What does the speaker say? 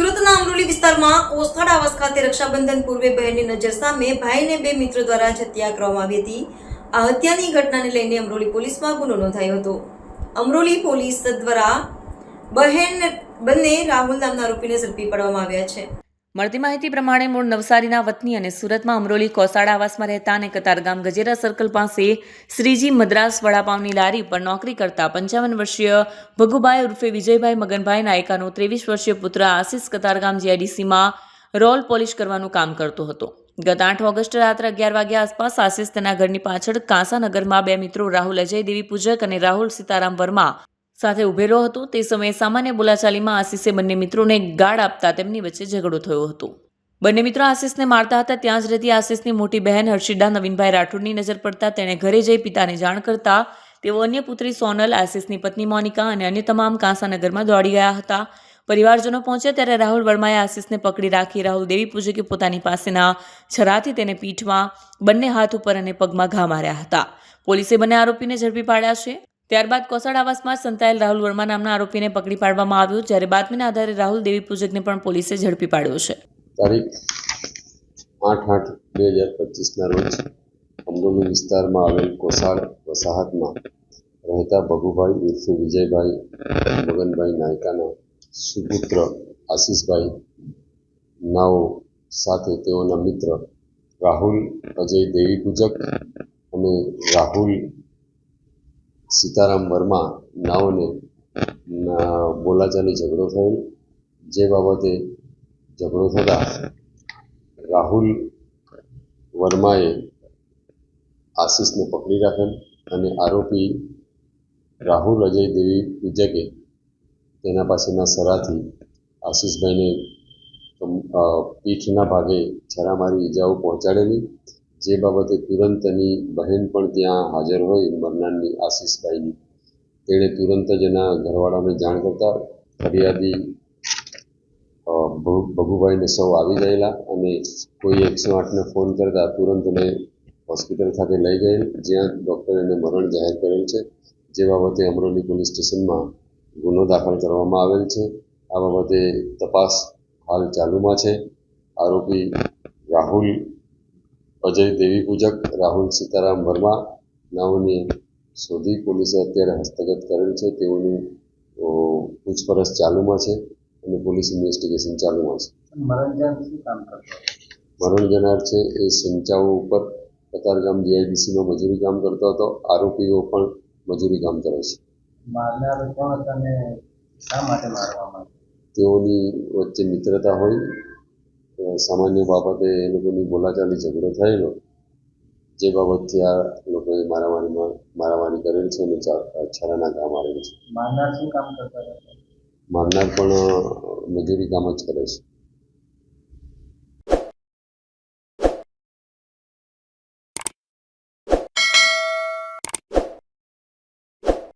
સુરતના અમરોલી વિસ્તારમાં કોસ્થળ આવાસ ખાતે રક્ષાબંધન પૂર્વે બહેનની નજર સામે ભાઈને બે મિત્રો દ્વારા જ હત્યા કરવામાં આવી હતી. આ હત્યાની ઘટનાને લઈને અમરોલી પોલીસમાં ગુનો નોંધાયો હતો. અમરોલી પોલીસ દ્વારા બહેન, બંને રાહુલ નામના આરોપીને ઝડપી પાડવામાં આવ્યા છે. મળતી માહિતી પ્રમાણે મૂળ નવસારીના વતની અને સુરતમાં અમરોલી કોસાડા આવાસમાં રહેતા અને કતારગામ ગજેરા સર્કલ પાસે શ્રીજી મદ્રાસ વડાપાવની લારી પર નોકરી કરતા પંચાવન વર્ષીય ભગુભાઈ ઉર્ફે વિજયભાઈ મગનભાઈ નાયકાનો ત્રેવીસ વર્ષીય પુત્ર આશિષ કતારગામ જીઆઈડીસીમાં રોલ પોલિશ કરવાનું કામ કરતો હતો. ગત આઠ ઓગસ્ટ રાત્રે અગિયાર વાગ્યા આસપાસ આશિષ તેના ઘરની પાછળ કાંસાનગરમાં બે મિત્રો રાહુલ અજય દેવી પૂજક અને રાહુલ સીતારામ વર્મા સાથે ઉભેલો હતો. તે સમયે સામાન્ય બોલાચાલીમાં આશિષે બંને મિત્રોને ગાળ આપતા તેમની વચ્ચે ઝઘડો થયો હતો. બંને મિત્રો આશિષને મારતા હતા. ત્યાં જ રહેતી આશિષની મોટી બહેન હર્ષિદા, નવીનભાઈ રાઠોડની નજર પડતા તેણે ઘરે જઈ પિતાને જાણ કરતા તેઓ અન્ય પુત્રી સોનલ, આશિષની પત્ની મોનિકા અને અન્ય તમામ કાંસાનગરમાં દોડી ગયા હતા. પરિવારજનો પહોંચ્યા ત્યારે રાહુલ વર્માએ આશિષને પકડી રાખી રાહુલ દેવી પૂજકે પોતાની પાસેના છરાથી તેને પીઠમાં બંને હાથ ઉપર અને પગમાં ઘા માર્યા હતા. પોલીસે બંને આરોપીને ઝડપી પાડ્યા છે. ત્યારબાદ કોસડ આવાસમાં સંતાયેલ રાહુલ વર્મા નામના આરોપીને પકડી પાડવામાં આવ્યો, જ્યારે બાતમીના આધારે રાહુલ દેવી પૂજકને પણ પોલીસે ઝડપી પાડ્યો છે. તારીખ આઠ આઠ બે હજાર પચીસના રોજ અમરોલી વિસ્તારમાં આવેલ કોસાડ વસાહતમાં રહેતા ભગુભાઈ ઉર્ફે વિજયભાઈ, મગનભાઈ નાયકાના સુપુત્ર આશીષભાઈ નાઓ સાથે તેઓના મિત્ર રાહુલ અજય દેવી પૂજક અને રાહુલ સીતારામ વર્મા નાઓને બોલાચાલી ઝઘડો થયેલ. જે બાબતે ઝઘડો થતાં રાહુલ વર્માએ આશીષને પકડી રાખેલ અને આરોપી રાહુલ અજય દેવી પૂજકે તેના પાસેના સરાથી આશીષભાઈને પીઠના ભાગે છરામારી ઈજાઓ પહોંચાડેલી. જે બાબતે તુરંત એની બહેન પણ ત્યાં હાજર હોય, મરનારની આશીષભાઈની. તેણે તુરંત જ એના ઘરવાળાને જાણ કરતા ફરિયાદી ભગુભાઈને સૌ આવી ગયેલા અને કોઈ એકસો આઠને ફોન કરતા તુરંત એને હોસ્પિટલ ખાતે લઈ ગયેલ, જ્યાં ડૉક્ટરે એને મરણ જાહેર કરેલ છે. જે બાબતે અમરોલી પોલીસ સ્ટેશનમાં ગુનો દાખલ કરવામાં આવેલ છે. આ બાબતે તપાસ હાલ ચાલુમાં છે. આરોપી રાહુલ અજય દેવી પૂજક રાહુલ સીતારામ વર્મા નાઓને શોધી પોલીસે અત્યારે હસ્તગત કરેલ છે. તેઓની પૂછપરછ ચાલુમાં છે અને પોલીસ ઇન્વેસ્ટિગેશન ચાલુમાં છે. મરણ જનાર છે એ સંચાઓ ઉપર કતારગામ જીઆઈડીસીમાં મજૂરી કામ કરતો હતો. આરોપીઓ પણ મજૂરી કામ કરે છે? તેઓની વચ્ચે મિત્રતા હોય સામાન્ય બાબતે એ લોકોની બોલાચાલી ઝઘડો થયેલો જે બાબતથી આ લોકોએ મારામારીમાં મારામારી કરેલ છે અને છરાના કામ આવેલ છે. મારનાર પણ મજૂરી કામ જ કરે છે.